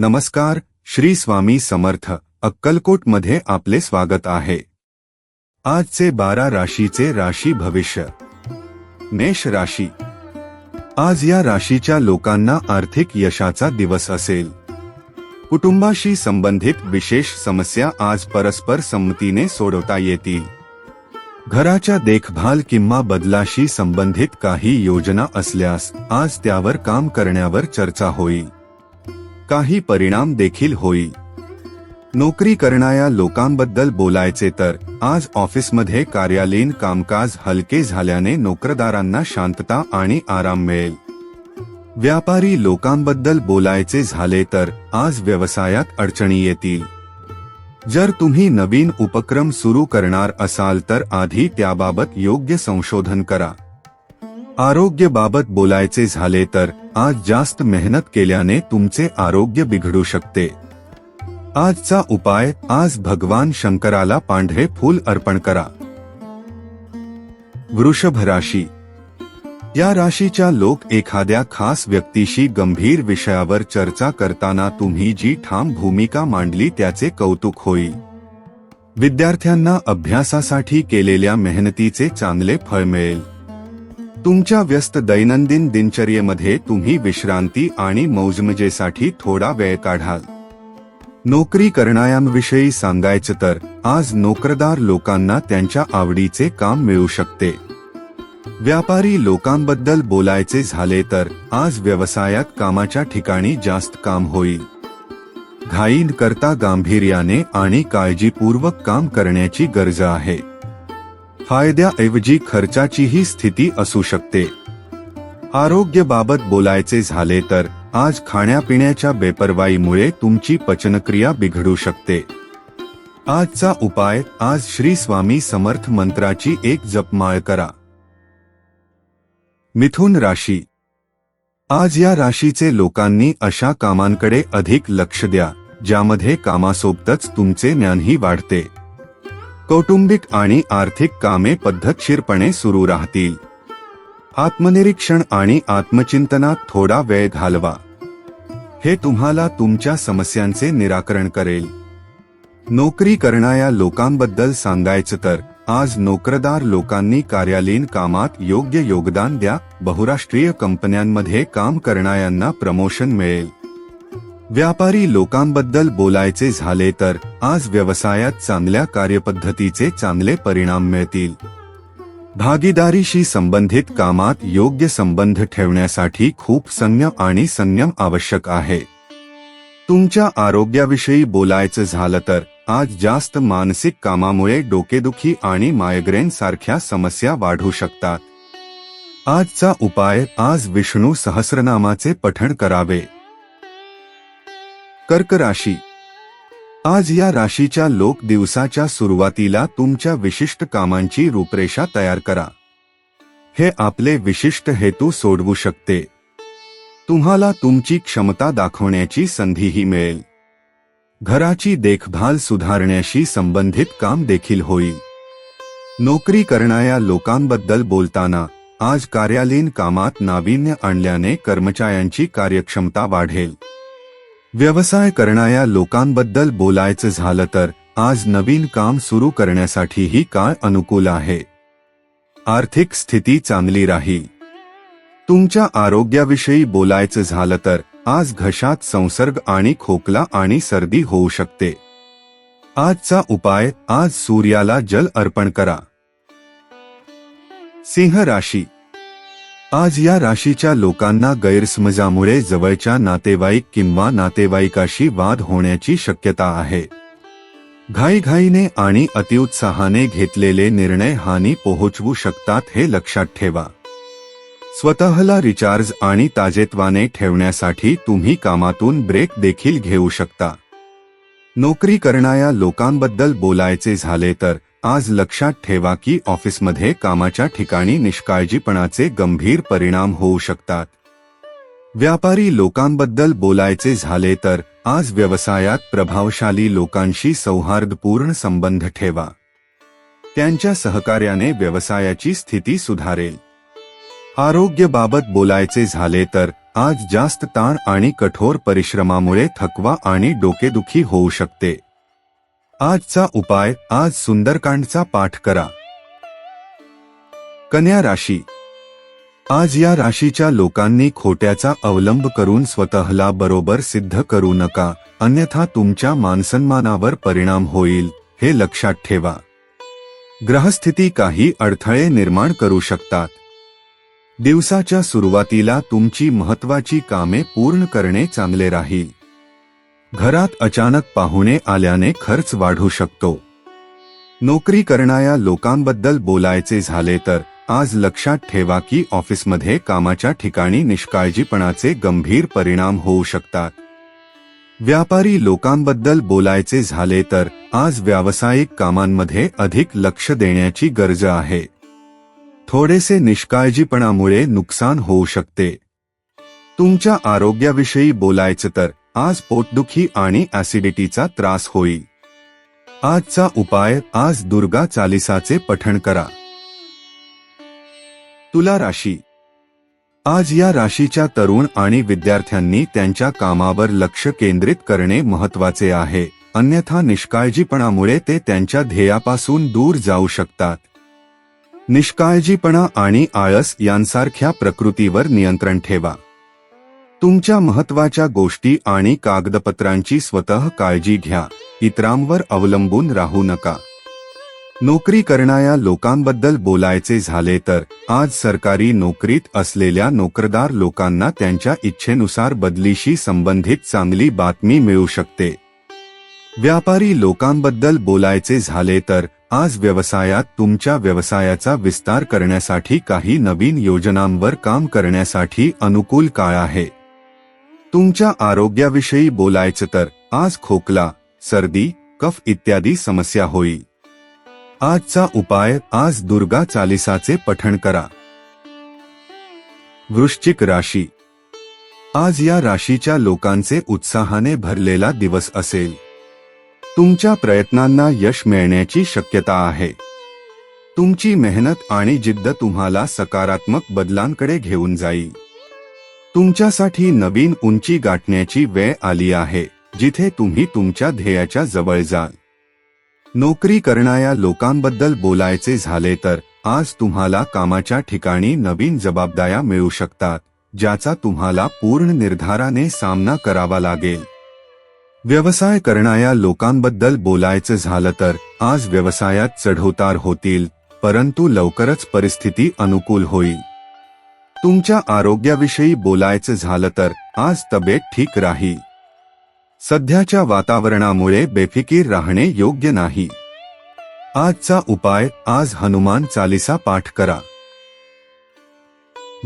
नमस्कार श्री स्वामी समर्थ अक्कलकोटमध्ये आपले स्वागत आहे. आजचे बारा राशीचे राशी भविष्य. मेष राशी. आज या राशीच्या लोकांना आर्थिक यशाचा दिवस असेल. कुटुंबाशी संबंधित विशेष समस्या आज परस्पर संमतीने सोडवता येतील. घराच्या देखभाल किंवा बदलाशी संबंधित काही योजना असल्यास आज त्यावर काम करण्यावर चर्चा होईल. काही परिणाम देखील होईल. नोकरी करणाऱ्या लोकांबद्दल बोलायचे तर आज ऑफिसमध्ये कार्यालयीन कामकाज हलके झाल्याने नोकरदारांना शांतता आणि आराम मिळेल. व्यापारी लोकांबद्दल बोलायचे झाले तर आज व्यवसायात अडचणी येतील. जर तुम्ही नवीन उपक्रम सुरू करणार असाल तर आधी त्याबाबत योग्य संशोधन करा. आरोग्यबाबत बोलायचे झाले तर आज जास्त मेहनत केल्याने तुमचे आरोग्य बिघडू शकते. आजचा उपाय आज भगवान शंकराला पांढरे फूल अर्पण करा. वृषभ राशी. या राशीच्या लोक एखाद्या खास व्यक्तीशी गंभीर विषयावर चर्चा करताना तुम्ही जी ठाम भूमिका मांडली त्याचे कौतुक होईल. विद्यार्थ्यांना अभ्यासासाठी केलेल्या मेहनतीचे चांगले फळ मिळेल. तुमच्या व्यस्त दैनंदिन दिनचर्येमध्ये तुम्ही विश्रांती आणि मौजमजेसाठी थोडा वेळ काढाल. नोकरी करणाऱ्यांविषयी सांगायचं तर आज नोकरदार लोकांना त्यांच्या आवडीचे काम मिळू शकते. व्यापारी लोकांबद्दल बोलायचे झाले तर आज व्यवसायात कामाच्या ठिकाणी जास्त काम होईल. घाईन करता गांभीर्याने आणि काळजीपूर्वक काम करण्याची गरज आहे. फायद्याऐवजी खर्चाचीही स्थिती असू शकते. आरोग्याबाबत बोलायचे झाले तर आज खाण्यापिण्याच्या बेपरवाईमुळे तुमची पचनक्रिया बिघडू शकते. आजचा उपाय आज श्री स्वामी समर्थ मंत्राची एक जपमाळ करा. मिथुन राशी. आज या राशीचे लोकांनी अशा कामांकडे अधिक लक्ष द्या ज्यामध्ये कामासोबतच तुमचे ज्ञानही वाढते. कौटुंबिक आणि आर्थिक कामे पद्धतशीरपणे सुरू राहतील. आत्मनिरीक्षण आणि आत्मचिंतनात थोडा वेळ घालवा. हे तुम्हाला तुमच्या समस्यांचे निराकरण करेल. नोकरी करणाऱ्या लोकांबद्दल सांगायचं तर आज नोकरदार लोकांनी कार्यालयीन कामात योग्य योगदान द्या बहुराष्ट्रीय कंपन्यांमध्ये काम करणाऱ्यांना प्रमोशन मिळेल. व्यापारी लोकांबद्दल बोलायचे झाले तर आज व्यवसायात चांगल्या कार्यपद्धतीचे चांगले परिणाम मिळतील. भागीदारीशी संबंधित कामात योग्य संबंध ठेवण्यासाठी खूप संयम आणि संयम आवश्यक आहे. तुमच्या आरोग्याविषयी बोलायचं झालं तर आज जास्त मानसिक कामामुळे डोकेदुखी आणि मायग्रेन सारख्या समस्या वाढू शकतात. आजचा उपाय आज विष्णू सहस्रनामाचे पठण करावे. कर्क राशी. आज या राशीच्या लोक दिवसाच्या सुरुवातीला तुमच्या विशिष्ट कामांची रूपरेषा तयार करा. हे आपले विशिष्ट हेतू सोडवू शकते. तुम्हाला तुमची क्षमता दाखवण्याची संधीही मिळेल. घराची देखभाल सुधारण्याशी संबंधित काम देखील होईल. नोकरी करणाऱ्या लोकांबद्दल बोलताना आज कार्यालयीन कामात नाविन्य आणल्याने कर्मचाऱ्यांची कार्यक्षमता वाढेल. व्यवसाय करणाऱ्या लोकांबद्दल बोलायचं झालं तर आज नवीन काम सुरू करण्यासाठीही काळ अनुकूल आहे. आर्थिक स्थिती चांगली राहील. तुमच्या आरोग्याविषयी बोलायचं झालं तर आज घशात संसर्ग आणि खोकला आणि सर्दी होऊ शकते. आजचा उपाय आज सूर्याला जल अर्पण करा. सिंह राशी आज या राशीच्या लोकांना गैरसमजामुळे जवळच्या नातेवाईक किंवा नातेवाईकाशी वाद होण्याची शक्यता आहे. घाईघाईने आणि अतिउत्साहाने घेतलेले निर्णय हानी पोहोचवू शकतात हे लक्षात ठेवा. स्वतःला रिचार्ज आणि ताजेत्वाने ठेवण्यासाठी तुम्ही कामातून ब्रेक देखील घेऊ शकता. नोकरी करणाऱ्या लोकांबद्दल बोलायचे झाले तर आज लक्षात ठेवा की ऑफिसमध्ये कामाच्या ठिकाणी निष्काळजीपणाचे गंभीर परिणाम होऊ शकतात. व्यापारी लोकांबद्दल बोलायचे झाले तर आज व्यवसायात प्रभावशाली लोकांशी सौहार्दपूर्ण संबंध ठेवा. त्यांच्या सहकार्याने व्यवसायाची स्थिती सुधारेल. आरोग्यबाबत बोलायचे झाले तर आज जास्त ताण आणि कठोर परिश्रमामुळे थकवा आणि डोकेदुखी होऊ शकते. आजचा उपाय आज सुंदरकांडचा पाठ करा. कन्या राशी. आज या राशीच्या लोकांनी खोट्याचा अवलंब करून स्वतःला बरोबर सिद्ध करू नका अन्यथा तुमच्या मानसन्मानावर परिणाम होईल हे लक्षात ठेवा. ग्रहस्थिती काही अडथळे निर्माण करू शकतात. दिवसाच्या सुरुवातीला तुमची महत्वाची कामे पूर्ण करणे चांगले राहील. घरात अचानक पाहुणे आल्याने खर्च वाढू शकतो. नोकरी करणाऱ्या लोकांबद्दल बोलायचे झाले तर आज लक्षात ठेवा की ऑफिसमध्ये कामाच्या ठिकाणी निष्काळजीपणाचे गंभीर परिणाम होऊ शकतात. व्यापारी लोकांबद्दल बोलायचे झाले तर आज व्यावसायिक कामांमध्ये अधिक लक्ष देण्याची गरज आहे. थोडेसे निष्काळजीपणामुळे नुकसान होऊ शकते. तुमच्या आरोग्याविषयी बोलायचं तर आज पोटदुखी आणि ऍसिडिटीचा त्रास होईल. आजचा उपाय आज दुर्गा चालिसाचे पठण करा. तुला राशी. आज या राशीच्या तरुण आणि विद्यार्थ्यांनी त्यांच्या कामावर लक्ष केंद्रित करणे महत्त्वाचे आहे. अन्यथा निष्काळजीपणामुळे ते त्यांच्या ध्येयापासून दूर जाऊ शकतात. निष्काळजीपणा आणि आळस यांसारख्या प्रकृतीवर नियंत्रण ठेवा. तुमच्या महत्त्वाच्या गोष्टी आणि कागदपत्रांची स्वतः काळजी घ्या. इतरांवर अवलंबून राहू नका. नोकरी करणाऱ्या लोकांबद्दल बोलायचे झाले तर आज सरकारी नोकरीत असलेल्या नोकरदार लोकांना त्यांच्या इच्छेनुसार बदलीशी संबंधित चांगली बातमी मिळू शकते. व्यापारी लोकांबद्दल बोलायचे झाले तर आज व्यवसायात तुमच्या व्यवसायाचा विस्तार करण्यासाठी काही नवीन योजनांवर काम करण्यासाठी अनुकूल काळ आहे. तुमच्या आरोग्याविषयी बोलायचं तर आज खोकला सर्दी कफ इत्यादी समस्या होईल आजचा उपाय आज दुर्गा चालिसाचे पठण करा. वृश्चिक राशी. आज या राशीच्या लोकांचे उत्साहाने भरलेला दिवस असेल. तुमच्या प्रयत्नांना यश मिळण्याची शक्यता आहे. तुमची मेहनत आणि जिद्द तुम्हाला सकारात्मक बदलांकडे घेऊन जाईल तुमच्यासाठी नवीन उंची गाठण्याची वेळ आली आहे जिथे तुम्ही तुमच्या ध्येयाच्या जवळ जाल. नोकरी करणाऱ्या लोकांबद्दल बोलायचे झाले तर आज तुम्हाला कामाच्या ठिकाणी नवीन जबाबदाऱ्या मिळू शकतात ज्याचा तुम्हाला पूर्ण निर्धाराने सामना करावा लागेल. व्यवसाय करणाऱ्या लोकांबद्दल बोलायचं झालं तर आज व्यवसायात चढउतार होतील परंतु लवकरच परिस्थिती अनुकूल होईल. तुमच्या आरोग्याविषयी बोलायचं झालं तर आज तब्येत ठीक राहील सध्याच्या वातावरणामुळे बेफिकीर राहणे योग्य नाही. आजचा उपाय आज हनुमान चालिसा पाठ करा.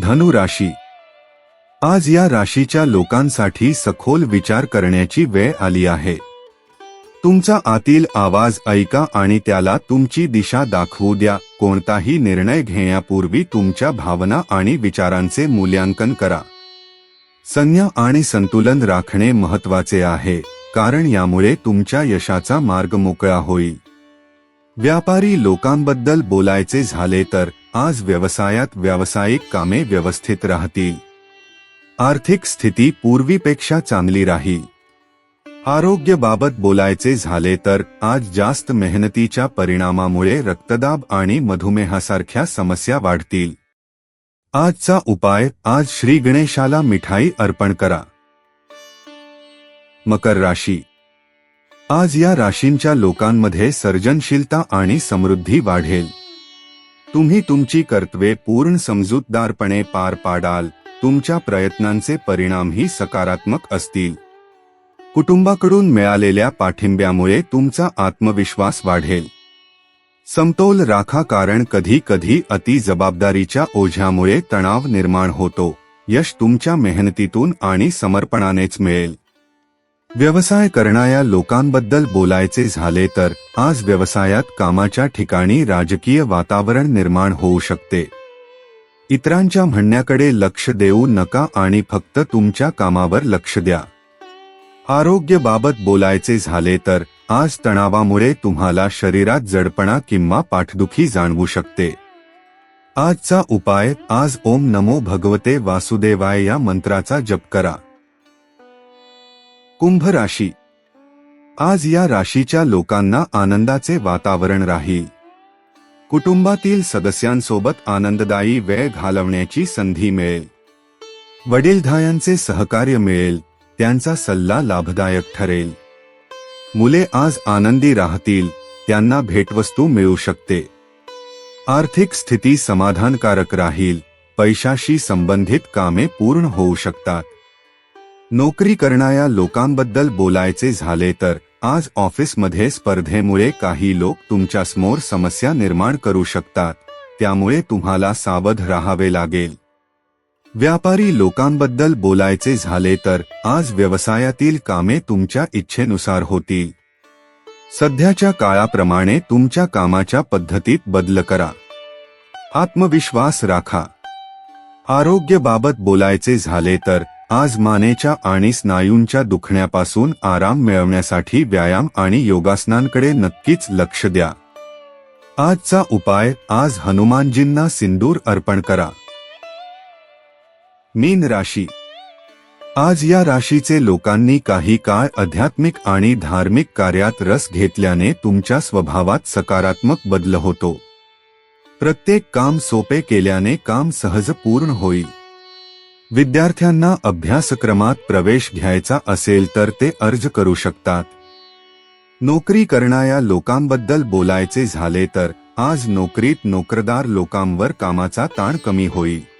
धनु राशी. आज या राशीच्या लोकांसाठी सखोल विचार करण्याची वेळ आली आहे. तुमचा आतील आवाज ऐका आणि त्याला तुमची दिशा दाखवू द्या. कोणताही निर्णय घेण्यापूर्वी तुमच्या भावना आणि विचारांचे मूल्यांकन करा. संज्ञा आणि संतुलन राखणे महत्त्वाचे आहे कारण यामुळे तुमच्या यशाचा मार्ग मोकळा होईल. व्यापारी लोकांबद्दल बोलायचे झाले तर आज व्यवसायात व्यावसायिक कामे व्यवस्थित राहतील. आर्थिक स्थिती पूर्वीपेक्षा चांगली राहील. आरोग्याबाबत बोलायचे झाले तर आज जास्त मेहनतीच्या परिणामामुळे रक्तदाब आणि मधुमेहासारख्या समस्या वाढतील. आजचा उपाय आज श्री गणेशाला मिठाई अर्पण करा. मकर राशी. आज या राशींच्या लोकांमध्ये सर्जनशीलता आणि समृद्धी वाढेल. तुम्ही तुमची कर्तव्ये पूर्ण समजूतदारपणे पार पाडाल तुमच्या प्रयत्नांचे परिणामही सकारात्मक असतील. कुटुंबाकडून मिळालेल्या पाठिंब्यामुळे तुमचा आत्मविश्वास वाढेल. समतोल राखा कारण कधी कधी अति जबाबदारीच्या ओझ्यामुळे तणाव निर्माण होतो. यश तुमच्या मेहनतीतून आणि समर्पणानेच मिळेल. व्यवसाय करणाऱ्या लोकांबद्दल बोलायचे झाले तर आज व्यवसायात कामाच्या ठिकाणी राजकीय वातावरण निर्माण होऊ शकते. इतरांच्या म्हणण्याकडे लक्ष देऊ नका आणि फक्त तुमच्या कामावर लक्ष द्या. आरोग्याबाबत बोलायचे झाले तर आज तणावामुळे तुम्हाला शरीरात जडपणा किंवा पाठदुखी जाणवू शकते. आजचा उपाय आज ओम नमो भगवते वासुदेवाय या मंत्राचा जप करा. कुंभ राशी. आज या राशीच्या लोकांना आनंदाचे वातावरण राहील. कुटुंबातील सदस्यांसोबत आनंददायी वेळ घालवण्याची संधी मिळेल. वडीलधायांचे सहकार्य मिळेल. त्यांचा सल्ला लाभदायक ठरेल. मुले आज आनंदी राहतील त्यांना भेटवस्तू मिळू शकते. आर्थिक स्थिती समाधानकारक राहील पैशाशी संबंधित कामे पूर्ण होऊ शकतात. नोकरी करणाऱ्या लोकांबद्दल बोलायचे झाले तर आज ऑफिसमध्ये स्पर्धेमुळे काही लोक तुमच्यासमोर समस्या निर्माण करू शकतात त्यामुळे तुम्हाला सावध राहावे लागेल. व्यापारी लोकांबद्दल बोलायचे झाले तर आज व्यवसायातील कामे तुमच्या इच्छेनुसार होतील. सध्याच्या काळाप्रमाणे तुमच्या कामाच्या पद्धतीत बदल करा. आत्मविश्वास राखा. आरोग्यबाबत बोलायचे झाले तर आज मानेच्या आणि स्नायूंच्या दुखण्यापासून आराम मिळवण्यासाठी व्यायाम आणि योगासनांकडे नक्कीच लक्ष द्या. आजचा उपाय आज हनुमानजींना सिंदूर अर्पण करा. मीन राशी. आज या राशीचे लोकांनी काही काळ आध्यात्मिक आणि धार्मिक कार्यात रस घेतल्याने तुमच्या स्वभावात सकारात्मक बदल होतो. प्रत्येक काम सोपे केल्याने काम सहज पूर्ण होईल. विद्यार्थ्यांना अभ्यासक्रमात प्रवेश घ्यायचा असेल तर ते अर्ज करू शकतात. नोकरी करणाऱ्या लोकांबद्दल बोलायचे झाले तर आज नोकरीत नोकरदार लोकांवर कामाचा ताण कमी होईल.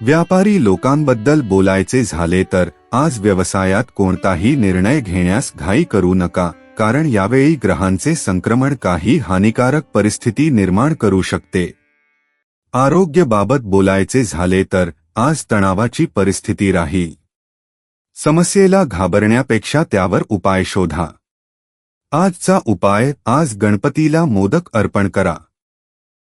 व्यापारी लोकांबद्दल बोलायचे झाले तर आज व्यवसायात कोणताही निर्णय घेण्यास घाई करू नका कारण यावेळी ग्रहांचे संक्रमण काही हानिकारक परिस्थिती निर्माण करू शकते. आरोग्यबाबत बोलायचे झाले तर आज तणावाची परिस्थिती राही. समस्येला घाबरण्यापेक्षा त्यावर उपाय शोधा. आजचा उपाय आज गणपतीला मोदक अर्पण करा.